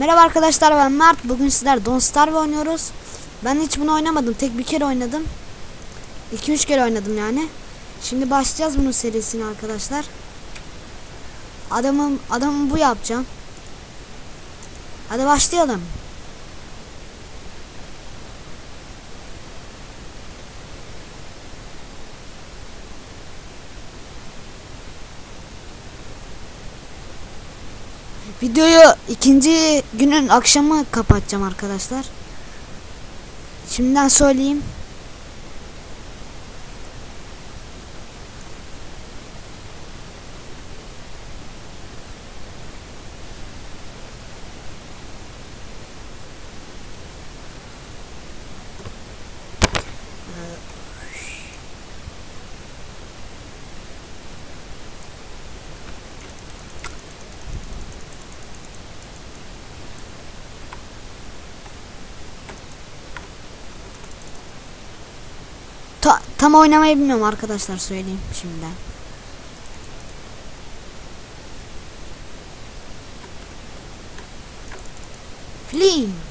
Merhaba arkadaşlar ben Mert. Bugün sizler Don't Starve oynuyoruz. Ben hiç bunu oynamadım. Tek bir kere oynadım. 2-3 kere oynadım yani. Şimdi başlayacağız bunun serisini arkadaşlar. Adamım adamım bu yapacağım. Hadi başlayalım. Videoyu ikinci günün akşamı kapatacağım arkadaşlar. Şimdiden söyleyeyim. Ta- tam oynamayı bilmiyorum arkadaşlar söyleyeyim şimdiden. Flint.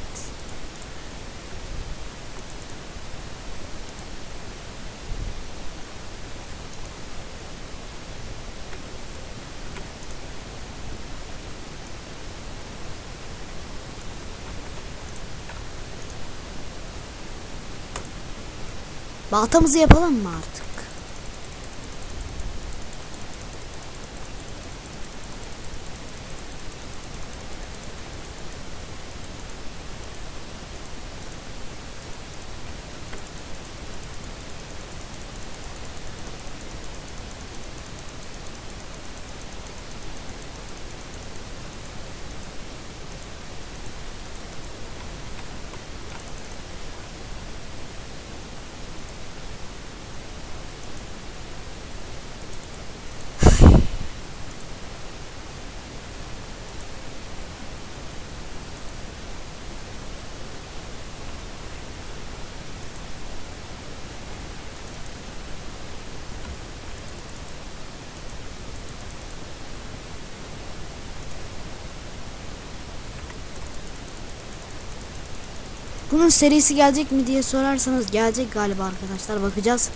Baltamızı yapalım mı artık? Bunun serisi gelecek mi diye sorarsanız gelecek galiba arkadaşlar bakacağız.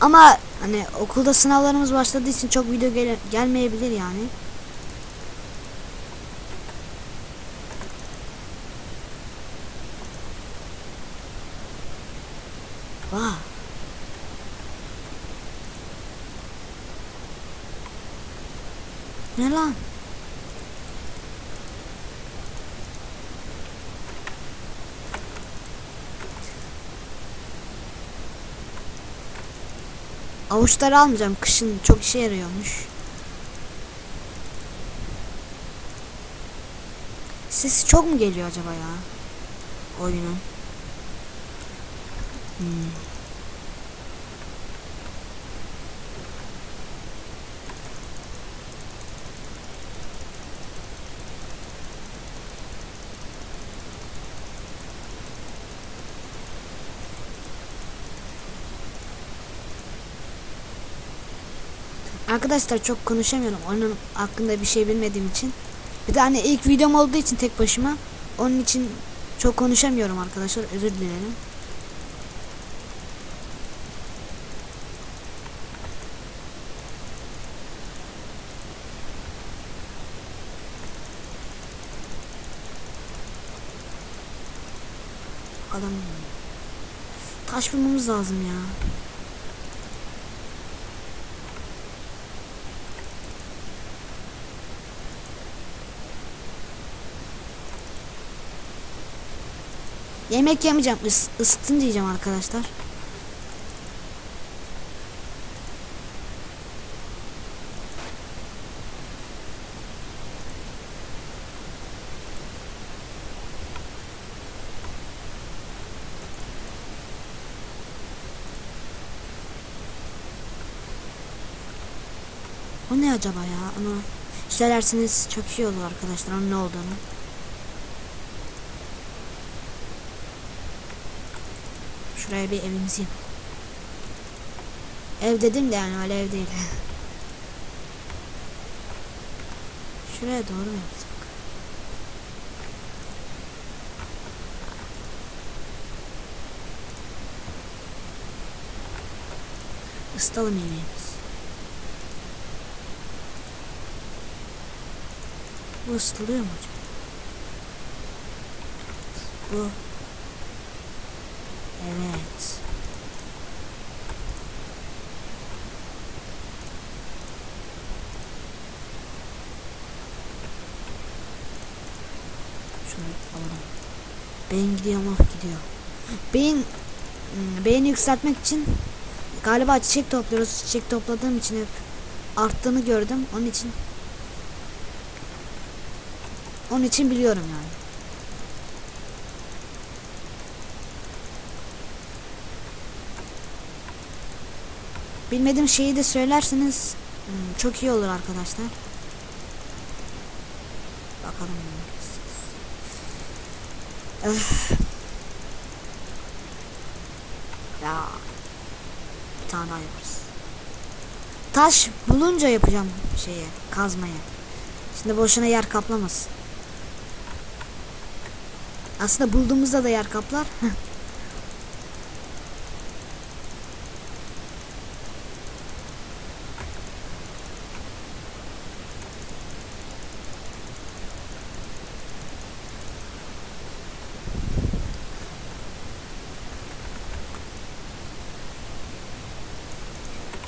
Ama hani okulda sınavlarımız başladığı için çok video gele- gelmeyebilir yani. Vah. Ne lan? Avuçları almayacağım. Kışın çok işe yarıyormuş. Sesi çok mu geliyor acaba ya? Oyunun. Hmm. Arkadaşlar çok konuşamıyorum. Onun hakkında bir şey bilmediğim için. Bir de hani ilk videom olduğu için tek başıma. Onun için çok konuşamıyorum arkadaşlar. Özür dilerim. Bakalım. Taş bulmamız lazım ya. Yemek yemeyeceğim. Is ısıtın diyeceğim arkadaşlar. O ne acaba ya? Onu söylerseniz çok iyi olur arkadaşlar onun ne olduğunu. şuraya bir evimizi yapalım. Ev dedim de yani alev değil. Şuraya doğru mu yapsak? Isıtalım yemeğimiz. Bu ısıtılıyor mu hocam? Bu Evet. Şunu alalım. Beyin gidiyor mu? Gidiyor. Beyin hmm, beyni yükseltmek için galiba çiçek topluyoruz. Çiçek topladığım için hep arttığını gördüm. Onun için onun için biliyorum yani. Bilmediğim şeyi de söylerseniz hmm, çok iyi olur arkadaşlar. Bakalım. Ya. Bir tane daha yaparız. Taş bulunca yapacağım şeye, kazmaya. Şimdi boşuna yer kaplamasın. Aslında bulduğumuzda da yer kaplar.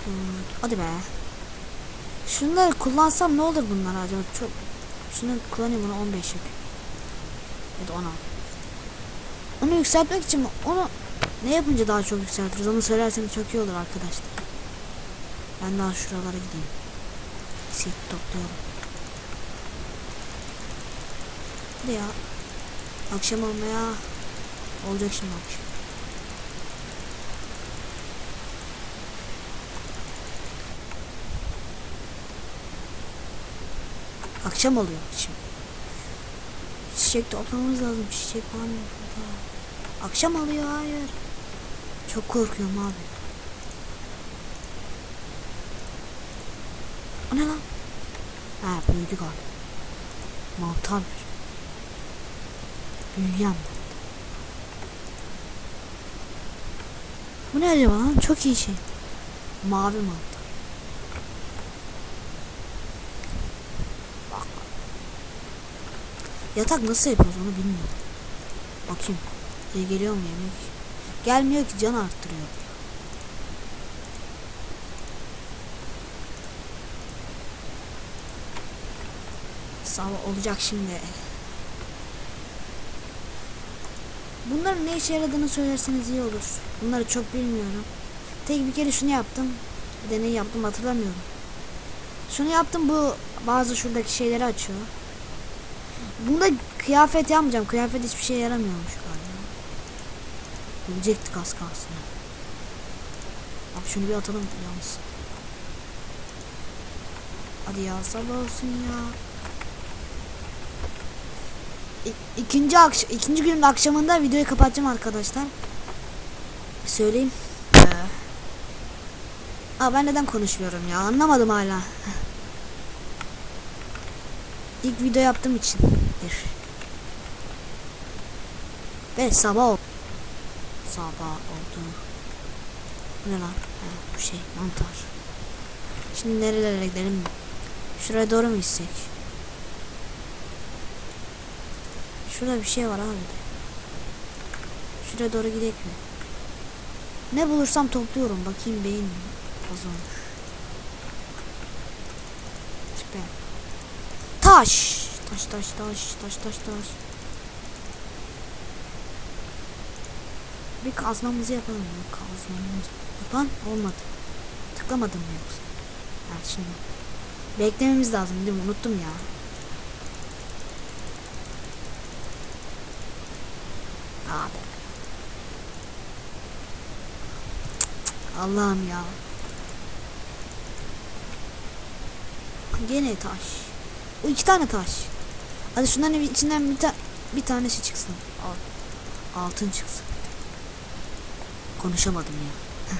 Hmm, Hadi be. Şunları kullansam ne olur bunlar acaba? Çok şunu kullanayım bunu 15 yapayım. Ya da 16. Onu yükseltmek için onu ne yapınca daha çok yükseltiriz? Onu söylerseniz çok iyi olur arkadaşlar. Ben daha şuralara gideyim. Sit topluyorum. Hadi ya. Akşam olmaya olacak şimdi akşam. Akşam oluyor şimdi. Çiçek toplamamız lazım. Çiçek yok burada. Akşam oluyor hayır. Çok korkuyorum abi. O ne lan? Ha büyüdü galiba. Mantar. Büyüyen. Bu ne acaba lan? Çok iyi şey. Mavi mantar. Bak. Yatak nasıl yapıyoruz onu bilmiyorum. Bakayım. İyi geliyor mu yemek? Gelmiyor ki can arttırıyor. Sabah olacak şimdi. Bunların ne işe yaradığını söylerseniz iyi olur. Bunları çok bilmiyorum. Tek bir kere şunu yaptım. Bir de ne yaptım hatırlamıyorum. Şunu yaptım bu bazı şuradaki şeyleri açıyor. Bunda kıyafet yapmayacağım. Kıyafet hiçbir şey yaramıyormuş galiba. Ölecektik az kalsın. Bak şunu bir atalım yalnız. Hadi ya sabah olsun ya. İ- ikinci akş ikinci günün akşamında videoyu kapatacağım arkadaşlar. Söyleyeyim. Ee, Aa ben neden konuşmuyorum ya anlamadım hala. İlk video yaptığım için bir. Ve sabah oldu. Sabah oldu. Bu ne lan? Ha, bu şey mantar. Şimdi nerelere gidelim? Şuraya doğru mu gitsek? Şurada bir şey var abi. Şuraya doğru gidelim mi? Ne bulursam topluyorum. Bakayım beyin az olmuş. Süper. Taş. Taş taş taş taş taş taş. Bir kazmamızı yapalım ya kazmamız. Lan olmadı. Tıklamadım mı yoksa? Ha şimdi. Beklememiz lazım değil mi? Unuttum ya. Abi. Allah'ım ya. Gene taş. O iki tane taş. Hadi şunların içinden bir, ta bir tanesi çıksın. Al. Altın çıksın. Konuşamadım ya.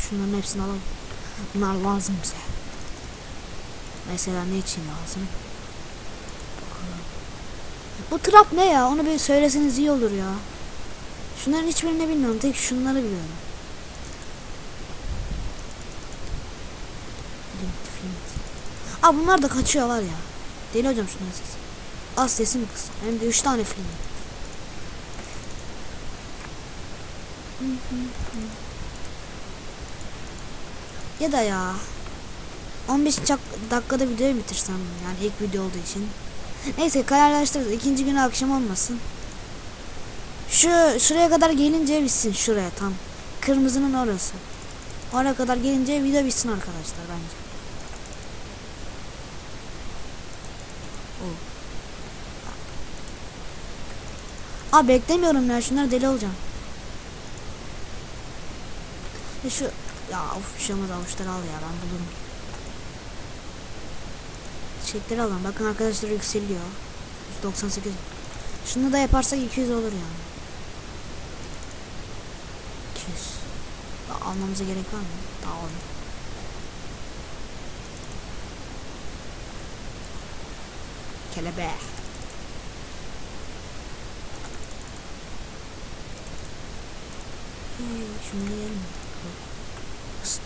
Şunların hepsini alalım. Bunlar lazım bize. Mesela ne için lazım? Bu trap ne ya? Onu bir söyleseniz iyi olur ya. Şunların hiçbirini bilmiyorum. Tek şunları biliyorum. Aa bunlar da kaçıyor var ya. Deli hocam şunların sesi. Az sesim kız. Hem de 3 tane flint. Ya da ya 15 çak- dakikada videoyu bitirsem yani ilk video olduğu için. Neyse kararlaştırırız. İkinci günü akşam olmasın. Şu şuraya kadar gelince bitsin şuraya tam. Kırmızının orası. Oraya kadar gelince video bitsin arkadaşlar bence. Oo. Aa beklemiyorum ya şunlar deli olacağım. Ya şu ya of bir şey olmaz avuçları al ya ben bulurum. Çiçekleri alın. Bakın arkadaşlar yükseliyor. 198. Şunu da yaparsak 200 olur yani. 200. Daha almamıza gerek var mı? Daha olur. Kelebek. Hey, şunu yiyelim? Fıstık.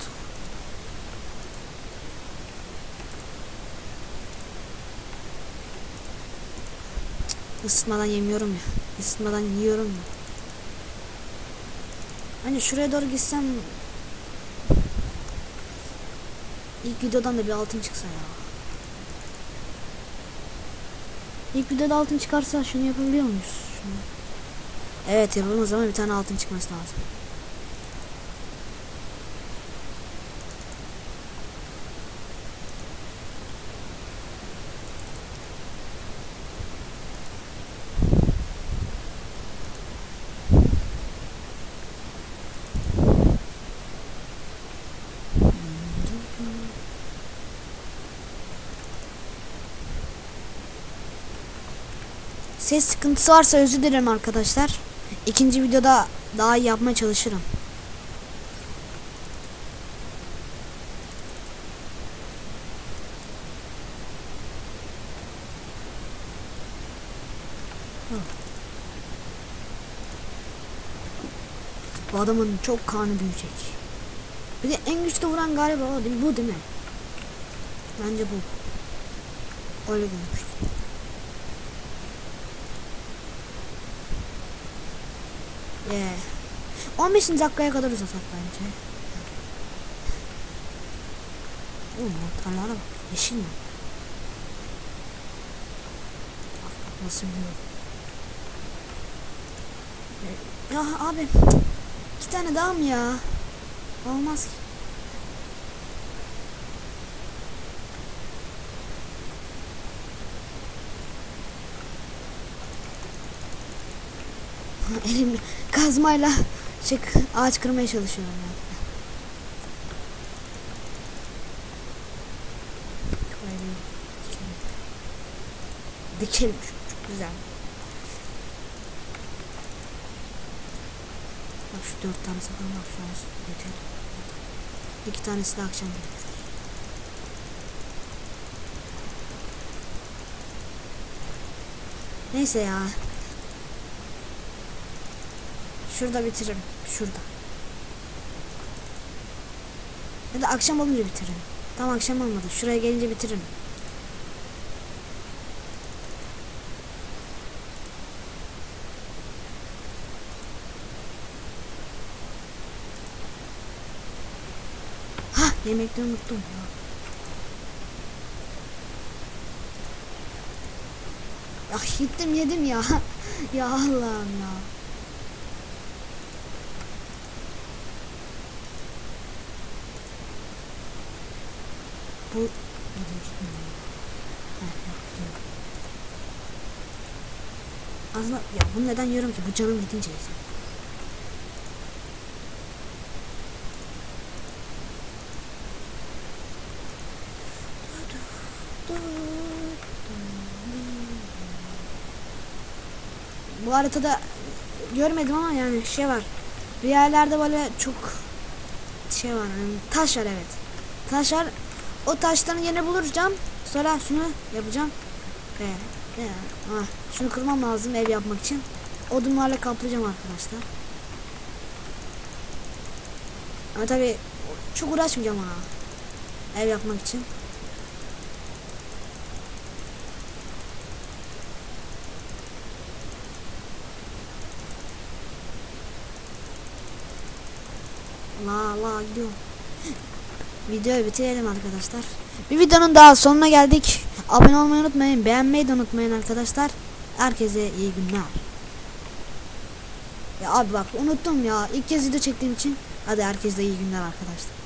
Isıtmadan yemiyorum ya. Isıtmadan yiyorum ya. Hani şuraya doğru gitsem ilk videodan da bir altın çıksa ya. İlk videoda altın çıkarsa şunu yapabiliyor muyuz? Şunu. Evet yapalım o zaman bir tane altın çıkması lazım. Ses sıkıntısı varsa özür dilerim arkadaşlar. İkinci videoda daha iyi yapmaya çalışırım. Bu adamın çok kanı büyüyecek. Bir de en güçlü vuran galiba o değil? Bu değil mi? Bence bu. Öyle görmüştüm. Yeah. 15. dakikaya kadar uzatak bence. Oğlum mantarlara bak. Yeşil mi? Bak nasıl büyüyor. Ee, Ya abi iki tane daha mı ya? Olmaz ki. Elimle kazmayla şey, ağaç kırmaya çalışıyorum. Şöyle dikelim. Şu çok güzel. Bak şu dört tane sakın an yeter. İki tanesi de akşam gelir. Neyse ya. Şurada bitiririm. Şurada. Ya da akşam olunca bitiririm. Tam akşam olmadı. Şuraya gelince bitiririm. Hah yemekleri unuttum ya. Ya gittim yedim ya. ya Allah'ım ya. Bu Aslında ya bunu neden yiyorum ki? Bu canım gidince yiyeceğim. Bu haritada görmedim ama yani şey var. Bir yerlerde böyle çok şey var. yani taş var evet. Taş var. O taşların yerini bulacağım. Sonra şunu yapacağım. Ve, ve ah, şunu kırmam lazım ev yapmak için. Odunlarla kaplayacağım arkadaşlar. Ama tabi çok uğraşmayacağım ha. Ev yapmak için. La la gidiyor. Videoyu bitirelim arkadaşlar. Bir videonun daha sonuna geldik. Abone olmayı unutmayın. Beğenmeyi de unutmayın arkadaşlar. Herkese iyi günler. Ya abi bak unuttum ya. İlk kez video çektiğim için. Hadi herkese iyi günler arkadaşlar.